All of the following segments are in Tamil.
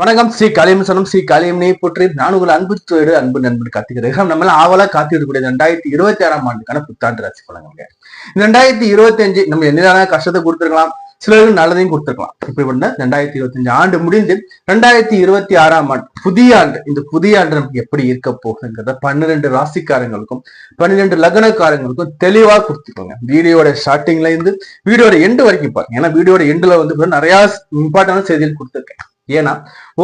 வணக்கம். ஸ்ரீ காளியம் ஸ்ரீ காளியம் நெய் போற்றி நான் உங்கள் அன்பு தோடு அன்பு நண்பன் காத்துக்கிறேன் நம்ம எல்லாம் ஆவலா காத்திருக்கக்கூடிய ரெண்டாயிரத்தி இருபத்தி ஆறாம் ஆண்டுக்கான புத்தாண்டு ராசி பலன்கள். ரெண்டாயிரத்தி இருபத்தி அஞ்சு நம்ம என்னதான கஷ்டத்தை கொடுத்துருக்கலாம் சிலருக்கு நல்லதையும் கொடுத்துருக்கலாம். இப்படி பண்ண ரெண்டாயிரத்தி இருபத்தி அஞ்சு ஆண்டு முடிந்து ரெண்டாயிரத்தி இருபத்தி ஆறாம் ஆண்டு புதிய ஆண்டு இந்த புதிய ஆண்டு நமக்கு எப்படி இருக்க போகுதுங்கிறத பன்னிரெண்டு ராசிக்காரங்களுக்கும் பன்னிரெண்டு லக்னக்காரங்களுக்கும் தெளிவா கொடுத்துக்கோங்க. வீடியோட ஸ்டார்டிங்ல இருந்து வீடியோட எண்டு வரைக்கும் பாருங்க. ஏன்னா வீடியோட எண்டுல வந்து நிறைய இம்பார்ட்டன்டான செய்திகள் கொடுத்துருக்கேன். ஏன்னா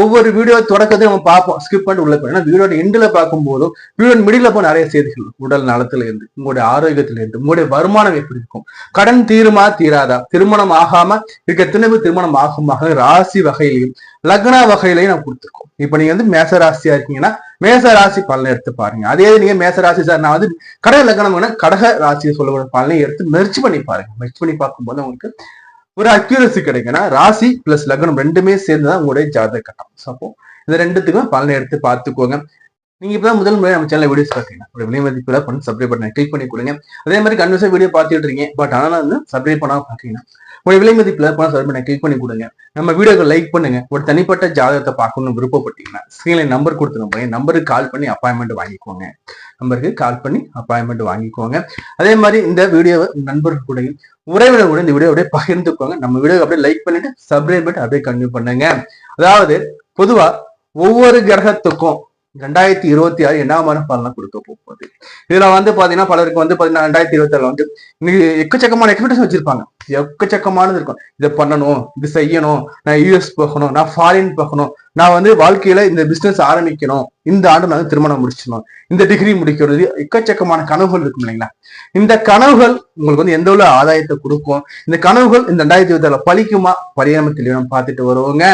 ஒவ்வொரு வீடியோ தொடக்கத்தையும் நம்ம பார்ப்போம் ஸ்கிப் பண்ணிட்டு உள்ள போய் ஏன்னா வீடியோட எண்டில் பார்க்கும்போதும் வீடியோ மிடில் போய் நிறைய செய்திகள் உடல் நலத்துல இருந்து உங்களுடைய ஆரோக்கியத்துல இருந்து உங்களுடைய வருமானம் எப்படி இருக்கும்? கடன் தீருமா தீராதா? திருமணம் ஆகாம இருக்க திரும்ப திருமணம் ஆகுமாக ராசி வகையிலையும் லக்ன வகையிலையும் நான் கொடுத்துருக்கோம். இப்போ நீங்க வந்து மேச ராசியா இருக்கீங்கன்னா மேச ராசி பலனை எடுத்து பாருங்க. அதே நீங்க மேச ராசி சார் நான் வந்து கடக லக்னம் கடக ராசியை சொல்லக்கூடிய பலனை எடுத்து மெர்ச் பண்ணி பாருங்க. மெர்ச் பண்ணி பார்க்கும்போது உங்களுக்கு ஒரு அக்யூரசி கிடைக்கும்னா ராசி பிளஸ் லக்னம் ரெண்டுமே சேர்ந்து தான் உங்களுடைய ஜாதக கட்டம். ஸோ அப்போ இந்த ரெண்டுத்துக்கும் பலனை எடுத்து பார்த்துக்கோங்க. நீங்க இப்பதான் முதல் முறை நம்ம சேனல் வீடியோஸ் பார்த்தீங்கன்னா ஒரு விலை மதிப்புல பண்ணி சப்ஸ்கிரைப் பண்ணி கிளிக் பண்ணி கொடுங்க. அதே மாதிரி கன்வெர்ஸா வீடியோ பார்த்துட்டு இருக்கீங்க. பட் ஆனால் வந்து சப்ஸ்கிரைப் பண்ணாம பாத்தீங்கன்னா ஒரு விலை மதிப்பில் பணம் சப்ஸ்கிரைப் பண்ண கிளிக் பண்ணி கொடுங்க. நம்ம வீடியோக்கு லைக் பண்ணுங்க. ஒரு தனிப்பட்ட ஜாதகத்தை பார்க்கணும்னு விருப்பப்பட்டீங்கன்னா ஸ்க்ரீனில் நம்பர் கொடுத்துருங்க நம்பருக்கு கால் பண்ணி அப்பாயின்மெண்ட் வாங்கிக்கோங்க. நம்பருக்கு கால் பண்ணி அப்பாயின்மெண்ட் வாங்கிக்கோங்க. அதே மாதிரி இந்த வீடியோவை நண்பர்கள் கூட உறவினர் கூட இந்த வீடியோ அப்படியே பகிர்ந்துக்கோங்க. நம்ம வீடியோ அப்படியே லைக் பண்ணிட்டு சப்ஸ்கிரைப் பண்ணிட்டு அப்படியே கண்டினியூ பண்ணுங்க. அதாவது பொதுவா ஒவ்வொரு கிரகத்துக்கும் ரெண்டாயிரத்தி இருபத்தி ஆறு என்ன மாதிரி பலனை கொடுக்க போகுது? இதுல வந்து பாத்தீங்கன்னா பலருக்கு வந்து பாத்தீங்கன்னா ரெண்டாயிரத்தி இருபத்தி ஆறுல வந்து இன்னைக்கு எக்கச்சக்கமான எக்ஸ்பெக்டேஷன் வச்சிருப்பாங்க. எக்கச்சக்கமானது இருக்கும். இதை பண்ணணும் இது செய்யணும் நான் யூஎஸ் போகணும் நான் ஃபாரின் போகணும் நான் வந்து வாழ்க்கையில இந்த பிசினஸ் ஆரம்பிக்கணும். இந்த ஆண்டு நான் வந்து திருமணம் முடிச்சிடணும். இந்த டிகிரி முடிக்கிறது எக்கச்சக்கமான கனவுகள் இருக்கும் இல்லைங்களா? இந்த கனவுகள் உங்களுக்கு வந்து எந்த உள்ள ஆதாயத்தை கொடுக்கும்? இந்த கனவுகள் இந்த ரெண்டாயிரத்தி இருபத்தி ஆறுல பழிக்குமா? பரிணாமத்தில் பார்த்துட்டு வருவோங்க.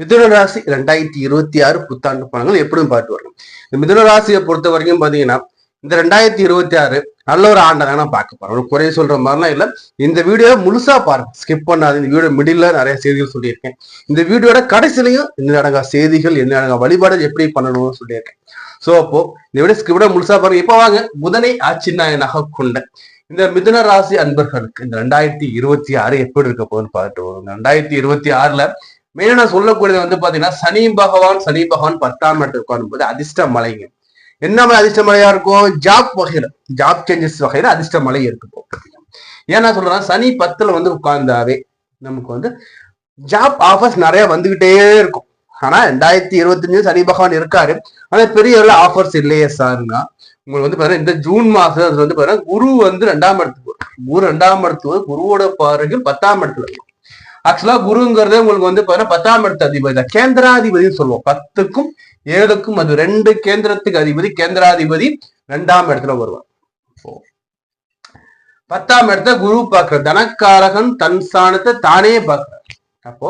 மிதுன ராசி ரெண்டாயிரத்தி இருபத்தி ஆறு புத்தாண்டு பலன்கள் எப்படியும் பாட்டு வரணும் இந்த மிதுன ராசியை பொறுத்த வரைக்கும் பாத்தீங்கன்னா இந்த ரெண்டாயிரத்தி இருபத்தி ஆறு நல்ல ஒரு ஆண்டை நான் பார்க்க போறேன் ஒரு குறை சொல்ற மாதிரிலாம் இல்ல. இந்த வீடியோ முழுசா பாருங்க. ஸ்கிப் பண்ணாது இந்த வீடியோ மிடில் நிறைய செய்திகள் சொல்லியிருக்கேன். இந்த வீடியோட கடைசிலையும் இந்த நடங்க செய்திகள் என்ன நடங்க வழிபாடு எப்படி பண்ணணும்னு சொல்லியிருக்கேன். சோ அப்போ இந்த வீடியோ ஸ்கிப் முழுசா பாருங்க. இப்ப வாங்க. புதனை ஆட்சி நாயனாக கொண்ட இந்த மிதுன ராசி அன்பர்களுக்கு இந்த ரெண்டாயிரத்தி இருபத்தி ஆறு எப்படி இருக்க போகுதுன்னு பார்த்துட்டு வரும் ரெண்டாயிரத்தி இருபத்தி ஆறுல மெயினா நான் சொல்லக்கூடியது வந்து பாத்தீங்கன்னா சனி பகவான் சனி பகவான் பத்தாம் மட்டில் உட்காரும் போது அதிர்ஷ்ட மலைங்க. என்ன மலை அதிர்ஷ்ட மலையா இருக்கும்? ஜாப் வகையில ஜாப் சேஞ்சஸ் வகையில அதிர்ஷ்ட மலை இருக்கு ஏன்னா சொல்றேன் சனி பத்துல வந்து உட்கார்ந்தாவே நமக்கு வந்து ஜாப் ஆஃபர்ஸ் நிறைய வந்துகிட்டே இருக்கும். ஆனா ரெண்டாயிரத்தி இருபத்தஞ்சு சனி பகவான் இருக்காரு. ஆனா பெரிய அளவு ஆஃபர்ஸ் இல்லையே சாருங்க உங்களுக்கு வந்து பாத்தீங்கன்னா இந்த ஜூன் மாசம் வந்து பாத்தீங்கன்னா குரு வந்து ரெண்டாம் இடத்துக்கு குரு ரெண்டாம் இடத்துக்கு குருவோட பார்வைகள் பத்தாம் இடத்துல இருக்கும். ஆக்சுவலா குருங்கிறது உங்களுக்கு வந்து பாத்தீங்கன்னா பத்தாம் இடத்து அதிபதி தான். கேந்திராதிபதினு சொல்லுவோம். பத்துக்கும் ஏழுக்கும் அது ரெண்டு கேந்திரத்துக்கு அதிபதி கேந்திராதிபதி ரெண்டாம் இடத்துல வருவார். பத்தாம் இடத்த குரு பாக்குற தனக்காரகன் தன் ஸ்தானத்தை தானே பாக்குறார் அப்போ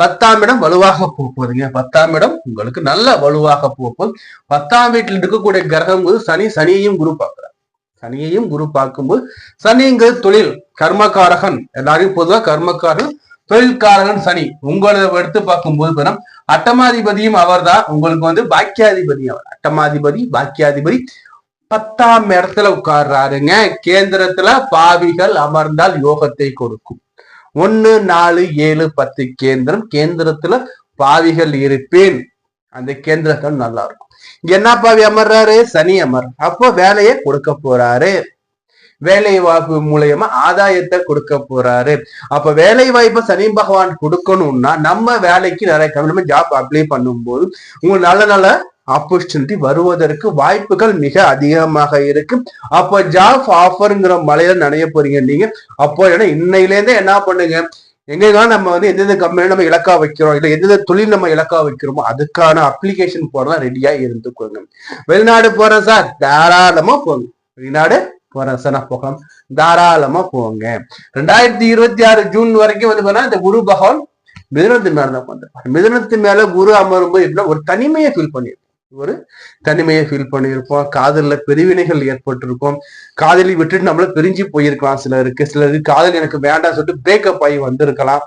பத்தாம் இடம் வலுவாக போகுதுங்க பத்தாம் இடம் உங்களுக்கு நல்ல வலுவாக போகும் பத்தாம் வீட்டில் இருக்கக்கூடிய கிரகம் சனி சனியையும் குரு பார்க்கிறார். சனியையும் குரு பார்க்கும்போது சனிங்கிறது தொழில். கர்மகாரகன் எல்லாரையும் பொதுவாக கர்மக்காரன் தொழில்காரகன் சனி. உங்களை எடுத்து பார்க்கும்போது பெறும் அட்டமாதிபதியும் அவர் தான் உங்களுக்கு வந்து பாக்கியாதிபதி அவர். அட்டமாதிபதி பாக்கியாதிபதி. பத்தாம் இடத்துல உட்கார்றாருங்க. கேந்திரத்துல பாவிகள் அமர்ந்தால் யோகத்தை கொடுக்கும். ஒன்னு நாலு ஏழு பத்து கேந்திரம். கேந்திரத்துல பாவிகள் இருப்பேன். அந்த கேந்திரத்தில் நல்லா இருக்கும். என்ன பாவி அமர்றாரு? சனி அமர். அப்போ வேலையை கொடுக்க போறாரு. வேலை வாய்ப்பு மூலயமா ஆதாயத்தை கொடுக்க போறாரு. அப்ப வேலை வாய்ப்பை சனி பகவான் கொடுக்கணும்னா நம்ம வேலைக்கு நிறைய நம்ம ஜாப் அப்ளை பண்ணும்போது உங்களுக்கு நல்ல நல்ல ஆப்பர்ச்சுனிட்டி வருவதற்கு வாய்ப்புகள் மிக அதிகமாக இருக்கு. அப்ப ஜாப் ஆஃபருங்கிற மலையில நினைய போறீங்க நீங்க. அப்போ ஏன்னா இன்னையிலேருந்தே என்ன பண்ணுங்க? எங்கெல்லாம் நம்ம வந்து எந்தெந்த கம்பெனி நம்ம இலக்கா வைக்கிறோம் இல்ல எந்தெந்த தொழில் நம்ம இலக்கா வைக்கிறோமோ அதுக்கான அப்ளிகேஷன் போறதா ரெடியா இருந்துக்கோங்க. வெளிநாடு போறேன் சார் தாராளமா போங்க. வெளிநாடு போறேன் போகலாம் தாராளமா போங்க. ரெண்டாயிரத்தி இருபத்தி ஆறு ஜூன் வரைக்கும் வந்து பாத்தீங்கன்னா இந்த குரு பகவான் மிதனத்து மேலதான் தான் மிதனத்து மேல குரு அமரும்போது எப்படின்னா ஒரு தனிமையை ஃபீல் பண்ணியிருப்போம் ஒரு தனிமையை ஃபீல் பண்ணியிருப்போம். காதல்ல பிரிவினைகள் ஏற்பட்டிருக்கும். காதலி விட்டுட்டு நம்மள பிரிஞ்சு போயிருக்கலாம் சிலருக்கு. சிலருக்கு காதல் எனக்கு வேண்டாம் சொல்லிட்டு பிரேக்கப் ஆகி வந்திருக்கலாம்.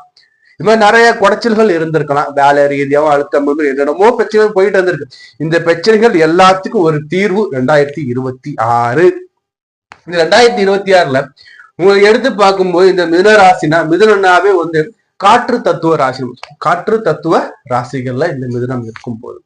இது மாதிரி நிறைய குடைச்சல்கள் இருந்திருக்கலாம். வேலை ரீதியாவும் அழுத்தம் என்னென்னமோ பிரச்சனைகள் போயிட்டு வந்திருக்கு. இந்த பிரச்சனைகள் எல்லாத்துக்கும் ஒரு தீர்வு ரெண்டாயிரத்தி இருபத்தி ஆறு. இந்த ரெண்டாயிரத்தி இருபத்தி ஆறுல உங்களுக்கு எடுத்து பார்க்கும்போது இந்த மிதுன ராசினா மிதுனனாவே வந்து காற்று தத்துவ ராசி காற்று தத்துவ ராசிகள்ல இந்த மிதுனம் இருக்கும் போது.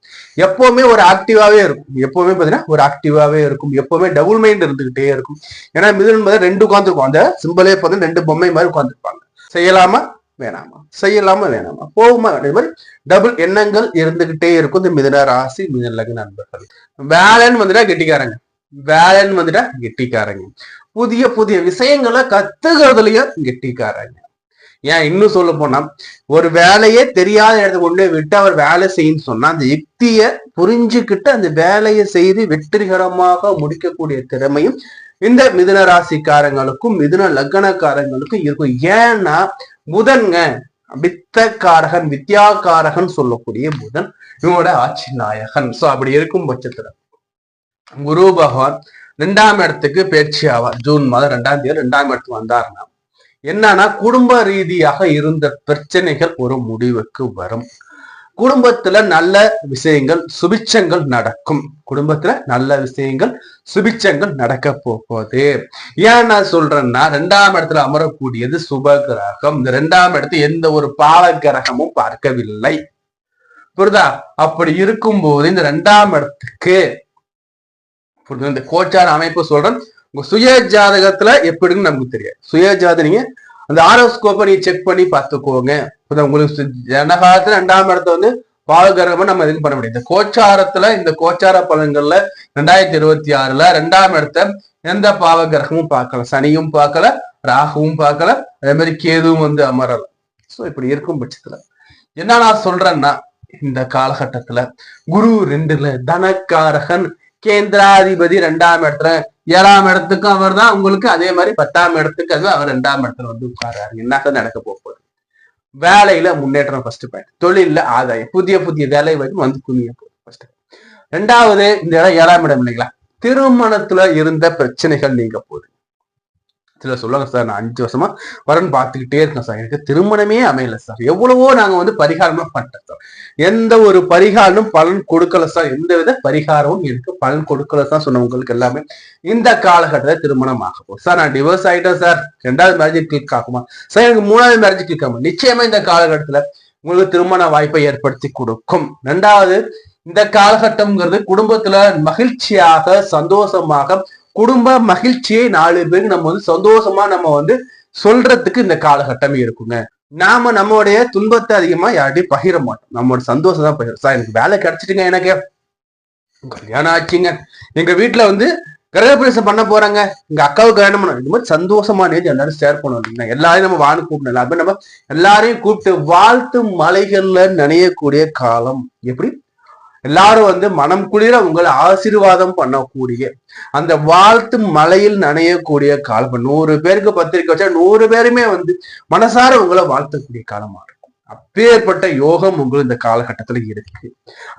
எப்பவுமே ஒரு ஆக்டிவாவே இருக்கும். எப்பவுமே பாத்தீங்கன்னா ஒரு ஆக்டிவாவே இருக்கும். எப்பவுமே டபுள் மைண்ட் இருந்துகிட்டே இருக்கும். ஏன்னா மிதுனம் வந்து ரெண்டு உட்காந்துருக்கும் அந்த சிம்பிளே பார்த்தீங்கன்னா ரெண்டு பொம்மை மாதிரி உட்காந்துருப்பாங்க செய்யலாமா? வேணாமா. செய்யலாமா? வேணாமா. போகுமா? அதே மாதிரி டபுள் எண்ணங்கள் இருந்துகிட்டே இருக்கும் இந்த மிதுன ராசி மிதுன லக்ன நண்பர்கள். வேலைன்னு வந்துட்டா கெட்டிக்காரங்க. வேலைன்னு வந்துட்டா கெட்டிக்காரங்க. புதிய புதிய விஷயங்களை கத்துக்கிறதுலயும் கெட்டிக்காரங்க. ஏன் இன்னும் சொல்ல போனா ஒரு வேலையே தெரியாத இடத்த கொண்டு விட்டு அவர் வேலை செய்யணும்னு சொன்னா அந்த யுக்திய புரிஞ்சுக்கிட்டு அந்த வேலையை செய்து வெற்றிகரமாக முடிக்கக்கூடிய திறமையும் இந்த மிதுன ராசிக்காரங்களுக்கும் மிதுன லக்னக்காரங்களுக்கும் இருக்கும். ஏன்னா புதன்ங்க வித்தக்காரகன் வித்யாக்காரகன் சொல்லக்கூடிய புதன் இவனோட ஆட்சி நாயகன். சோ அப்படி இருக்கும் பட்சத்துல குரு பகவான் ரெண்டாம் இடத்துக்கு பேச்சு ஆவார். ஜூன் மாதம் ரெண்டாம் தேதி ரெண்டாம் இடத்துக்கு வந்தாருன்னா என்னன்னா குடும்ப ரீதியாக இருந்த பிரச்சனைகள் ஒரு முடிவுக்கு வரும். குடும்பத்துல நல்ல விஷயங்கள் சுபிச்சங்கள் நடக்கும். குடும்பத்துல நல்ல விஷயங்கள் சுபிச்சங்கள் நடக்க போகுது. ஏன் நான் சொல்றேன்னா ரெண்டாம் இடத்துல அமரக்கூடியது சுப கிரகம். இந்த ரெண்டாம் இடத்து எந்த ஒரு பால கிரகமும் பார்க்கவில்லை. புரிதா அப்படி இருக்கும்போது இந்த ரெண்டாம் இடத்துக்கு புரிஞ்சு இந்த கோச்சார அமைப்பு சொல்றேன். உங்க சுய ஜாதகத்துல எப்படின்னு நமக்கு தெரியாது. சுய ஜாதகம் நீங்க அந்த ஆரோஸ்கோப்பை நீங்க செக் பண்ணி பார்த்துக்கோங்க. உங்களுக்கு ஜனகாலத்துல ரெண்டாம் இடத்த வந்து பாலகரமா நம்ம எதுவும் பண்ண முடியாது இந்த கோச்சாரத்துல இந்த கோச்சார பலன்கள்ல ரெண்டாயிரத்தி இருபத்தி ஆறுல ரெண்டாம் இடத்த எந்த பாவ கிரகமும் பார்க்கல. சனியும் பார்க்கல ராகுவும் பார்க்கல. அதே மாதிரி கேதுவும் வந்து அமரல. சோ இப்படி இருக்கும் பட்சத்துல என்ன நான் சொல்றேன்னா இந்த காலகட்டத்துல குரு ரெண்டுல தனக்காரகன் கேந்திராதிபதி ரெண்டாம் இடத்துல. ஏழாம் இடத்துக்கும் அவர் தான் உங்களுக்கு அதே மாதிரி பத்தாம் இடத்துக்கு அது அவர் ரெண்டாம் இடத்துல வந்து உட்கார்றாரு. என்ன நடக்க போகுது? வேலையில முன்னேற்றம் ஃபர்ஸ்ட் பாயிண்ட் தொழில்ல ஆதாயம். புதிய புதிய வேலை வரைக்கும் வந்து குனிய போகுது ஃபர்ஸ்ட் ரெண்டாவது இந்த இடம் ஏழாம் இடம் இல்லைங்களா? திருமணத்துல இருந்த பிரச்சனைகள் நீங்க போகுது சில சொல்லுவாங்க சார் நான் அஞ்சு வருஷமா வரன் பார்த்துக்கிட்டே இருக்கேன் சார். எனக்கு திருமணமே அமையல சார். எவ்வளவோ நாங்க வந்து பரிகாரம்லாம் பண்ணிட்டோம் சார். எந்த ஒரு பரிகாரமும் பலன் கொடுக்கல சார். எந்த வித பரிகாரமும் எனக்கு பலன் கொடுக்கல சார் சொன்னவங்களுக்கு எல்லாமே இந்த காலகட்டத்தில் திருமணம் ஆகும் சார் நான் டிவோர்ஸ் ஆயிட்டேன் சார். ரெண்டாவது மேரேஜ் கிளிக் ஆகுமா? சார் எனக்கு மூணாவது மேரேஜ் கிளிக் ஆகும்? நிச்சயமா இந்த காலகட்டத்துல உங்களுக்கு திருமண வாய்ப்பை ஏற்படுத்தி கொடுக்கும். ரெண்டாவது இந்த காலகட்டம்ங்கிறது குடும்பத்துல மகிழ்ச்சியாக சந்தோஷமாக குடும்ப மகிழ்ச்சியை நாலு பேருக்கு நம்ம வந்து சந்தோஷமா நம்ம வந்து சொல்றதுக்கு இந்த காலகட்டம் இருக்குங்க. நாம நம்மளுடைய துன்பத்தை அதிகமா யார்ட்டையும் பகிர மாட்டோம். நம்மளோட சந்தோஷம் தான் பகிரும். சார் எனக்கு வேலை கிடைச்சிட்டுங்க எனக்கு. கல்யாணம் ஆச்சுங்க. எங்க வீட்டுல வந்து கிரகப்பிரவேசம் பண்ண போறாங்க. எங்க அக்காவுக்கு கல்யாணம் பண்ண இந்த மாதிரி சந்தோஷமா நேர்ந்து எல்லாரும் ஷேர் பண்ணணும் எல்லாரையும் நம்ம வான்னு கூப்பிடணும் எல்லாருமே நம்ம எல்லாரையும் கூப்பிட்டு வாழ்த்து மலைகள்ல நனையக்கூடிய காலம். எப்படி? எல்லாரும் வந்து மனம் குளிர உங்களை ஆசீர்வாதம் பண்ணக்கூடிய அந்த வாழ்த்து மலையில் நனையக்கூடிய காலம் நூறு பேருக்கு பத்திரிக்கை வச்சா நூறு பேருமே வந்து மனசார உங்களை வாழ்த்தக்கூடிய காலமா இருக்கும். அப்பேற்பட்ட யோகம் உங்களுக்கு இந்த காலகட்டத்துல இருக்கு.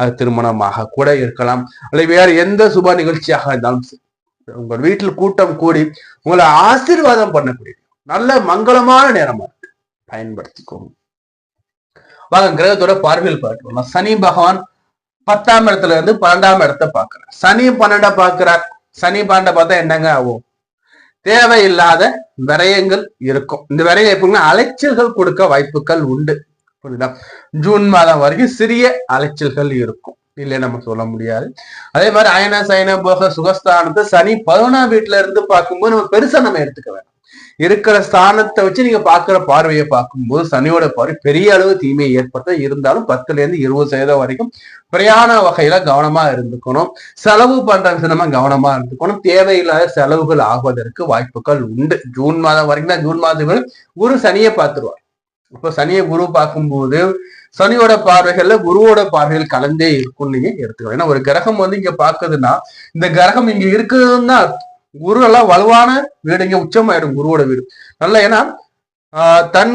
அது திருமணமாக கூட இருக்கலாம். அல்லது வேற எந்த சுப நிகழ்ச்சியாக இருந்தாலும் சரி. உங்க வீட்டில் கூட்டம் கூடி உங்களை ஆசீர்வாதம் பண்ணக்கூடிய நல்ல மங்களமான நேரமா இருக்கு. பயன்படுத்திக்கோங்க. வாங்க கிரகத்தோட பார்வையில் பார்க்கலாம். சனி பகவான் பத்தாம் இடத்துல இருந்து பன்னெண்டாம் இடத்தை பாக்குறார் சனி பன்னெண்டை பார்க்கிறார். சனி பன்னெண்டை பார்த்தா என்னங்க ஆகும்? தேவையில்லாத விரயங்கள் இருக்கும். இந்த விரயம் எப்படின்னா அலைச்சல்கள் கொடுக்க வாய்ப்புகள் உண்டு. புரியுதா? ஜூன் மாதம் வரைக்கும் சிறிய அலைச்சல்கள் இருக்கும். இல்லை நம்ம சொல்ல முடியாது. அதே மாதிரி அயன சயன போக சுகஸ்தானத்தை சனி பதினொன்றாம் வீட்டுல இருந்து பார்க்கும்போது நம்ம பெருசா நம்ம எடுத்துக்க வேண்டாம் இருக்கிற ஸ்தானத்தை வச்சு நீங்க பாக்குற பார்வையை பார்க்கும்போது சனியோட பார்வை பெரிய அளவு தீமையை ஏற்படுத்த இருந்தாலும் பத்துல இருந்து இருபது சதவீதம் வரைக்கும் பிரயாண வகையில கவனமா இருந்துக்கணும். செலவு பண்ற விஷயமா கவனமா இருந்துக்கணும். தேவையில்லாத செலவுகள் ஆகுவதற்கு வாய்ப்புகள் உண்டு. ஜூன் மாதம் வரைக்கும் தான் ஜூன் மாதம் குரு சனியை பார்த்துருவார். இப்ப சனியை குரு பார்க்கும்போது சனியோட பார்வைகள்ல குருவோட பார்வைகள் கலந்தே இருக்கும் நீங்க எடுத்துக்கணும். ஏன்னா ஒரு கிரகம் வந்து இங்க பாக்குதுன்னா இந்த கிரகம் இங்க இருக்குதுன்னு தான் குரு எல்லாம் வலுவான வீடு. இங்க உச்சமாயிடும் குருவோட வீடு. நல்லா ஏன்னா தன்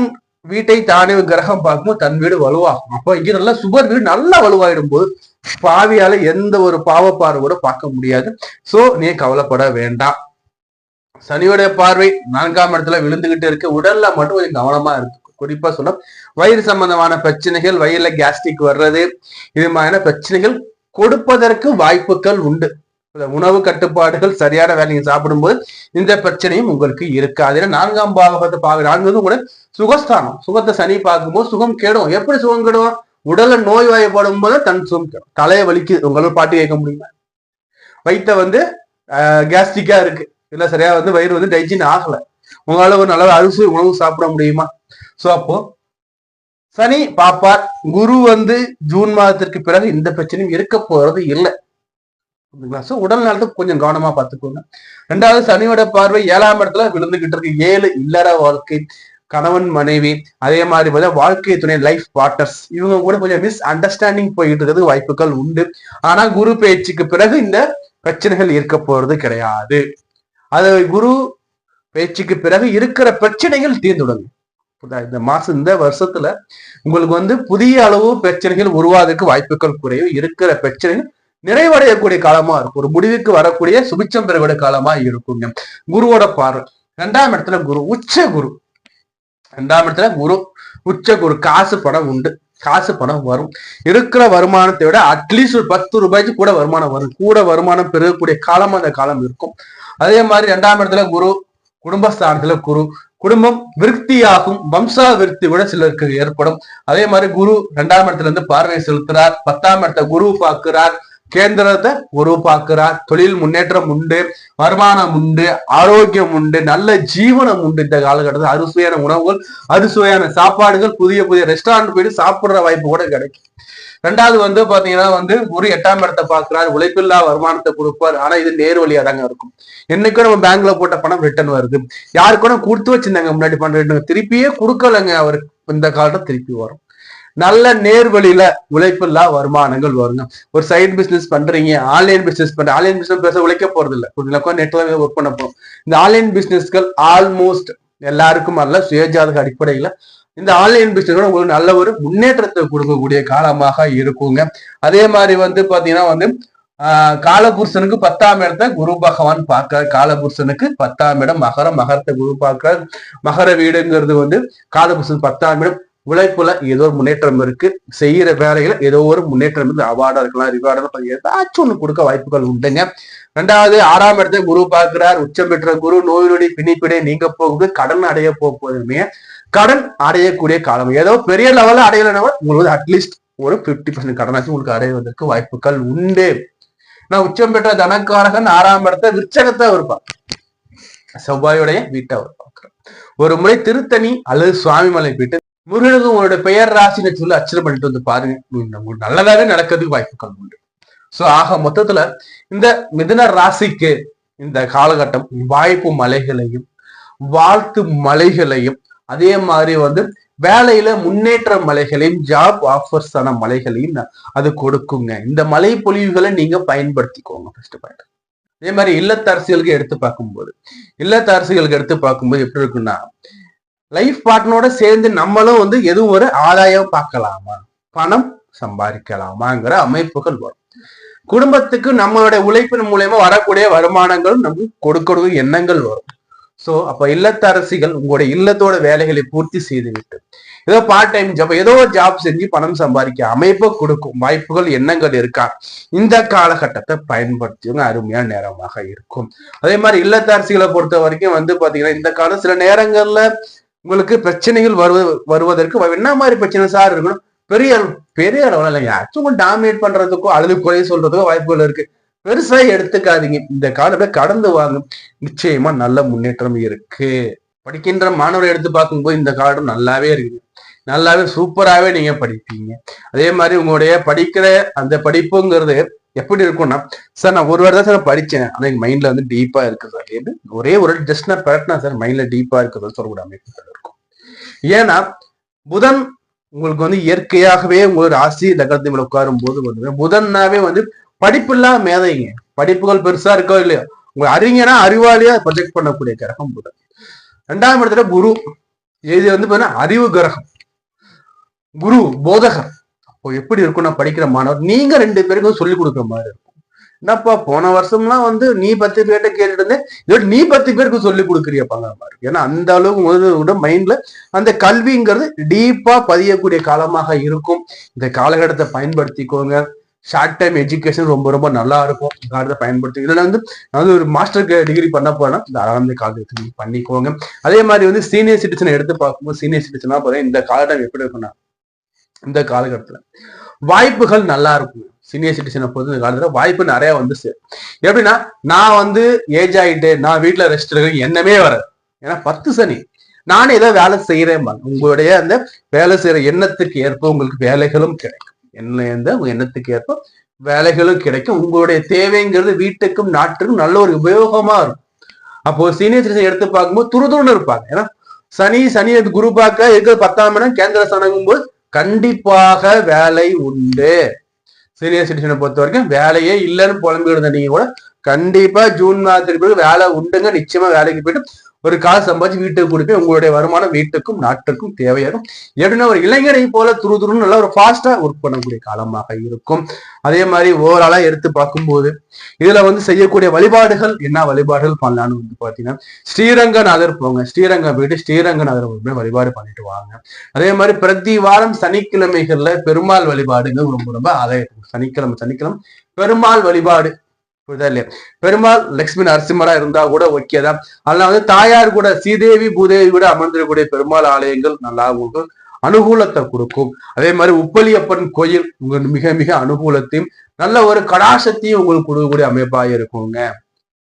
வீட்டை தானே கிரகம் பார்க்கும்போது தன் வீடு வலுவாகும். அப்போ இங்க நல்லா சுபர் வீடு நல்லா வலுவாயிடும் போது பாவியால எந்த ஒரு பாவப்பார்வை கூட பார்க்க முடியாது. சோ நீ கவலைப்பட வேண்டாம். சனியோட பார்வை நான்காம் இடத்துல விழுந்துகிட்டு இருக்கு. உடல்ல மட்டும் கொஞ்சம் கவனமா இருக்கு. குறிப்பா சொல்ல வயிறு சம்பந்தமான பிரச்சனைகள் வயிறுல கேஸ்ட்ரிக் வர்றது இது மாதிரியான பிரச்சனைகள் கொடுப்பதற்கு வாய்ப்புகள் உண்டு. உணவு கட்டுப்பாடுகள் சரியான வேலையை சாப்பிடும்போது இந்த பிரச்சனையும் உங்களுக்கு இருக்காது. ஏன்னா நான்காம் பாகத்தை பார்க்க நான்கு வந்து கூட சுகஸ்தானம். சுகத்தை சனி பார்க்கும்போது சுகம் கெடும். எப்படி சுகம் கெடும்? உடல்ல நோய் வாயப்படும் போது தன் சுகம் கெடும். தலையை வலிக்குது. உங்களால பாட்டு கேட்க முடியுமா? வயிற்ற வந்து கேஸ்ட்ரிக்கா இருக்கு. இல்ல சரியா வந்து வயிறு வந்து டைஜின் ஆகல. உங்களால ஒரு நல்ல அரிசி உணவு சாப்பிட முடியுமா? சோ அப்போ சனி பாப்பார் குரு வந்து ஜூன் மாதத்திற்கு பிறகு இந்த பிரச்சனையும் இருக்க போறது இல்லை. ஸோ உடல் நலத்துக்கு கொஞ்சம் கவனமா பார்த்துக்கோங்க. ரெண்டாவது சனியோட பார்வை ஏழாம் இடத்துல விழுந்துகிட்டு இருக்கு. ஏழு இல்லற வாழ்க்கை கணவன் மனைவி அதே மாதிரி வந்து வாழ்க்கை துணை லைஃப் பார்ட்னர்ஸ் இவங்க கூட கொஞ்சம் மிஸ் அண்டர்ஸ்டாண்டிங் போயிட்டு இருக்கிறது வாய்ப்புகள் உண்டு. ஆனா குரு பேச்சுக்கு பிறகு இந்த பிரச்சனைகள் இருக்க போறது கிடையாது. அது குரு பேச்சுக்கு பிறகு இருக்கிற பிரச்சனைகள் தீர்ந்துடுங்க இந்த மாசம் இந்த வருஷத்துல உங்களுக்கு வந்து புதிய அளவு பிரச்சனைகள் உருவாதுக்கு வாய்ப்புகள் குறையும். இருக்கிற பிரச்சனைகள் நிறைவடையக்கூடிய காலமா இருக்கும். ஒரு முடிவுக்கு வரக்கூடிய சுபிச்சம் பெறக்கூடிய காலமா இருக்குங்க. குருவோட பார்வை. ரெண்டாம் இடத்துல குரு உச்ச குரு. ரெண்டாம் இடத்துல குரு உச்ச குரு. காசு பணம் உண்டு. காசு பணம் வரும். இருக்கிற வருமானத்தை விட அட்லீஸ்ட் ஒரு பத்து ரூபாய்க்கு கூட வருமானம் வரும். கூட வருமானம் பெறக்கூடிய காலம் அந்த காலம் இருக்கும். அதே மாதிரி ரெண்டாம் இடத்துல குரு குடும்பஸ்தானத்துல குரு. குடும்பம் விருத்தியாகும். வம்சா விருத்தி விட சிலருக்கு ஏற்படும். அதே மாதிரி குரு ரெண்டாம் இடத்துல இருந்து பார்வை செலுத்துறார். பத்தாம் இடத்த குரு பார்க்கிறார். கேந்திரத்தை உருவாக்குறார். தொழில் முன்னேற்றம் உண்டு வருமானம் உண்டு ஆரோக்கியம் உண்டு நல்ல ஜீவனம் உண்டு இந்த காலகட்டத்தில். அறுசுவையான உணவுகள் அறுசுவையான சாப்பாடுகள் புதிய புதிய ரெஸ்டாரண்ட் போயிட்டு சாப்பிடுற வாய்ப்பு கூட கிடைக்கும். ரெண்டாவது வந்து பாத்தீங்கன்னா வந்து ஒரு எட்டாம் இடத்தை பாக்குறாரு உழைப்பில்லா வருமானத்தை கொடுப்பார். ஆனா இது நேர் வழியா தாங்க இருக்கும். என்னைக்கும் நம்ம பேங்க்ல போட்ட பணம் ரிட்டர்ன் வருது. யாருக்கூட கொடுத்து வச்சிருந்தாங்க. முன்னாடி பணம் திருப்பியே கொடுக்கலங்க அவருக்கு இந்த காலத்துல திருப்பி வரும். நல்ல நேர்வழியில உழைப்பில்லா வருமானங்கள் வருங்க. ஒரு சைடு பிசினஸ் பண்றீங்க ஆன்லைன் பிசினஸ் பண்ற ஆன்லைன் பிசினஸ் பேச உழைக்க போறது இல்லை கொஞ்சம் நெட்ல ஒர்க் பண்ண போறோம். இந்த ஆன்லைன் பிசினஸ்கள் ஆல்மோஸ்ட் எல்லாருக்கும் அல்ல சுயஜாதக அடிப்படையில. இந்த ஆன்லைன் பிசினஸ் உங்களுக்கு நல்ல ஒரு முன்னேற்றத்தை கொடுக்கக்கூடிய காலமாக இருக்குங்க. அதே மாதிரி வந்து பாத்தீங்கன்னா வந்து ஆஹ் காலபுருஷனுக்கு பத்தாம் இடத்த குரு பகவான் பார்க்கிறார். காலபுருஷனுக்கு பத்தாம் இடம் மகர மகரத்தை குரு பார்க்கிறார். மகர வீடுங்கிறது வந்து காலபுருஷன் பத்தாம் இடம். உழைப்புல ஏதோ ஒரு முன்னேற்றம் இருக்கு. செய்யற வேலையில ஏதோ ஒரு முன்னேற்றம் இருக்கு. அவார்டா இருக்கலாம் ரிவார்டா ஏதாச்சும் ஒண்ணு கொடுக்க வாய்ப்புகள் உண்டுங்க. ரெண்டாவது ஆறாம் இடத்தை குரு பார்க்கிறார். உச்சம் பெற்ற குரு நோய் நொடி பிணிப்பிடை நீங்க போகுது கடன் அடைய போகுதுமே கடன் அடையக்கூடிய காலம். ஏதோ பெரிய லெவல்ல அடையலைன்னா உங்களுக்கு அட்லீஸ்ட் ஒரு பிப்டி பர்சன்ட் கடனாச்சும் உங்களுக்கு அடைவதற்கு வாய்ப்புகள் உண்டு. நான் உச்சம் பெற்ற தனக்காரகன் ஆறாம் இடத்த விற்சகத்தை இருப்பான் செவ்வாயுடைய வீட்டை அவர் பார்க்கிறார். ஒரு முறை திருத்தணி அல்லது சுவாமிமலை போயிட்டு முருகனுக்கு உங்களோட பெயர் ராசின்னு சொல்லி அச்சரம் பண்ணிட்டு வந்து பாருங்க. உங்களுக்கு நல்லதாவே நடக்கிறதுக்கு வாய்ப்புகள் உண்டு. சோ ஆக மொத்தத்துல இந்த மிதன ராசிக்கு இந்த காலகட்டம் வாய்ப்பு மலைகளையும் வாழ்த்து மலைகளையும் அதே மாதிரி வந்து வேலையில முன்னேற்ற மலைகளையும் ஜாப் ஆஃபர்ஸ் ஆன மலைகளையும் அது கொடுக்குங்க. இந்த மலை பொழிவுகளை நீங்க பயன்படுத்திக்கோங்க ஃபர்ஸ்ட் பாயிண்ட் அதே மாதிரி இல்லத்தரசிகளுக்கு எடுத்து பார்க்கும்போது இல்லத்தரசிகளுக்கு எடுத்து பார்க்கும்போது எப்படி இருக்குன்னா லைஃப் பார்ட்னரோட சேர்ந்து நம்மளும் வந்து எதுவும் ஒரு ஆதாயம் பார்க்கலாமா? பணம் சம்பாதிக்கலாமாங்கிற அமைப்புகள் வரும். குடும்பத்துக்கு நம்மளுடைய உழைப்பின் மூலயமா வரக்கூடிய வருமானங்களும் நமக்கு கொடுக்கறது எண்ணங்கள் வரும். சோ அப்ப இல்லத்தரசிகள் உங்களுடைய இல்லத்தோட வேலைகளை பூர்த்தி செய்து விட்டு ஏதோ பார்ட் டைம் ஜாப் ஏதோ ஒரு ஜாப் செஞ்சு பணம் சம்பாதிக்க அமைப்பை கொடுக்கும் வாய்ப்புகள் எண்ணங்கள் இருக்கா? இந்த காலகட்டத்தை பயன்படுத்தியவங்க அருமையான நேரமாக இருக்கும். அதே மாதிரி இல்லத்தரசிகளை பொறுத்த வரைக்கும் வந்து பாத்தீங்கன்னா இந்த காலம் சில நேரங்கள்ல உங்களுக்கு பிரச்சனைகள் வருவது வருவதற்கு என்ன மாதிரி பிரச்சனை சார் இருக்கணும்? பெரிய பெரிய அளவில் இல்லைங்க. சும்மா டாமினேட் பண்றதுக்கோ அல்லது குறைய சொல்றதுக்கோ வாய்ப்புகள் இருக்கு. பெருசா எடுத்துக்காதீங்க. இந்த காலத்தை கடந்து வாங்க. நிச்சயமா நல்ல முன்னேற்றம் இருக்கு. படிக்கின்ற மாணவரை எடுத்து பார்க்கும்போது இந்த காலம் நல்லாவே இருக்கு நல்லாவே சூப்பராகவே நீங்க படிப்பீங்க. அதே மாதிரி உங்களுடைய படிக்கிற அந்த படிப்புங்கிறது எப்படி இருக்கும்னா சார் நான் ஒரு வாரம் சார் படிச்சேன். ஆனா எங்க மைண்ட்ல வந்து டீப்பா இருக்கு சார் எது ஒரே ஒரு ஜஸ்ட் நான் பரட்டினா சார் மைண்ட்ல டீப்பா இருக்குது சொல்லக்கூடிய அமைப்பு இருக்கும். ஏன்னா புதன் உங்களுக்கு வந்து இயற்கையாகவே உங்களோட ராசி நகரத்தை உட்காரும் போது வந்து புதன்னாவே வந்து படிப்பு இல்லாம மேதைங்க. படிப்புகள் பெருசா இருக்கோ இல்லையோ உங்க அறிஞனா அறிவாளியா ப்ரொஜெக்ட் பண்ணக்கூடிய கிரகம் புதன். ரெண்டாம் இடத்துல குரு. இது வந்து பாத்தீங்கன்னா அறிவு கிரகம். குரு போதகர். எப்படி இருக்கும்னா படிக்கிற மாணவர். நீங்க ரெண்டு பேருக்கும் சொல்லிக் கொடுக்குற மாதிரி இருக்கும். என்னப்பா போன வருஷம்லாம் வந்து நீ பத்து பேர்கிட்ட கேட்டுட்டு இருந்தேன். இதோட நீ பத்து பேருக்கு சொல்லி கொடுக்குறியப்பாங்க மாதிரி. ஏன்னா அந்த அளவுக்கு மைண்ட்ல அந்த கல்விங்கிறது டீப்பா பதியக்கூடிய காலமாக இருக்கும். இந்த காலகட்டத்தை பயன்படுத்திக்கோங்க. ஷார்ட் டைம் எஜுகேஷன் ரொம்ப ரொம்ப நல்லா இருக்கும். இந்த காலத்தை பயன்படுத்தி இதில் வந்து அதாவது வந்து ஒரு மாஸ்டர் டிகிரி பண்ண போனா இந்த காலத்தை பண்ணிக்கோங்க. அதே மாதிரி வந்து சீனியர் சிட்டிசன் எடுத்து பார்க்கும்போது சீனியர் சிட்டிசனா பார்த்தா இந்த காலகட்டம் எப்படி இருக்கும்னா இந்த காலகட்டத்துல. வாய்ப்புகள் நல்லா இருக்கும். சீனியர் சிட்டிசனை பொறுத்த இந்த காலத்துல வாய்ப்பு நிறைய வந்து எப்படின்னா நான் வந்து ஏஜ் ஆயிட்டு நான் வீட்டுல ரெஸ்ட் இருக்கேன் எண்ணமே வராது. ஏன்னா பத்து சனி. நானே ஏதோ வேலை செய்யறேன் உங்களுடைய அந்த வேலை செய்யற எண்ணத்துக்கு ஏற்ப உங்களுக்கு வேலைகளும் கிடைக்கும். என்ன எந்த உங்க எண்ணத்துக்கு ஏற்ப வேலைகளும் கிடைக்கும். உங்களுடைய தேவைங்கிறது வீட்டுக்கும் நாட்டுக்கும் நல்ல ஒரு உபயோகமா இருக்கும். அப்போ சீனியர் சிட்டிசன் எடுத்து பார்க்கும்போது துருதுன்னு இருப்பாங்க. ஏன்னா சனி சனி குரு பார்க்க இருக்கிற பத்தாம் இடம் கேந்திர சனங்கும் போது கண்டிப்பாக வேலை உண்டு. சீனியர் சிட்டிசனை பொறுத்த வரைக்கும் வேலையே இல்லைன்னு புலம்பிக்கிட்டு இருந்த நீங்க கூட கண்டிப்பா ஜூன் மாதத்துக்கு பிறகு வேலை உண்டுங்க. நிச்சயமா வேலைக்கு போயிட்டு ஒரு காசு சம்பாதிச்சு வீட்டுக்கு கொடுப்பேன் உங்களுடைய வருமானம் வீட்டுக்கும் நாட்டுக்கும் தேவையாகும் எப்படின்னா ஒரு இளைஞரை போல துரு துருன்னு நல்லா ஒரு ஃபாஸ்டா ஒர்க் பண்ணக்கூடிய காலமாக இருக்கும். அதே மாதிரி ஓவராலா எடுத்து பார்க்கும்போது இதுல வந்து செய்யக்கூடிய வழிபாடுகள் என்ன வழிபாடுகள் பண்ணலான்னு வந்து பாத்தீங்கன்னா ஸ்ரீரங்கநாதர் போங்க. ஸ்ரீரங்கம் போயிட்டு ஸ்ரீரங்கநாதர் போய் வழிபாடு பண்ணிட்டு வாங்க. அதே மாதிரி பிரதி வாரம் சனிக்கிழமைகள்ல பெருமாள் வழிபாடுங்க ரொம்ப ரொம்ப ஆதாயம். சனிக்கிழமை சனிக்கிழமை பெருமாள் வழிபாடு புரியுதா இல்லையா? பெருமாள் லக்ஷ்மி நரசிம்மரா இருந்தா கூட ஓகே தான். அதனால வந்து தாயார் கூட ஸ்ரீதேவி பூதேவி கூட அமர்ந்திருக்கக்கூடிய பெருமாள் ஆலயங்கள் நல்லா உங்களுக்கு அனுகூலத்தை கொடுக்கும். அதே மாதிரி உப்பலியப்பன் கோயில் உங்களுக்கு மிக மிக அனுகூலத்தையும் நல்ல ஒரு கடாசத்தையும் உங்களுக்கு கொடுக்கக்கூடிய அமைப்பாக இருக்குங்க.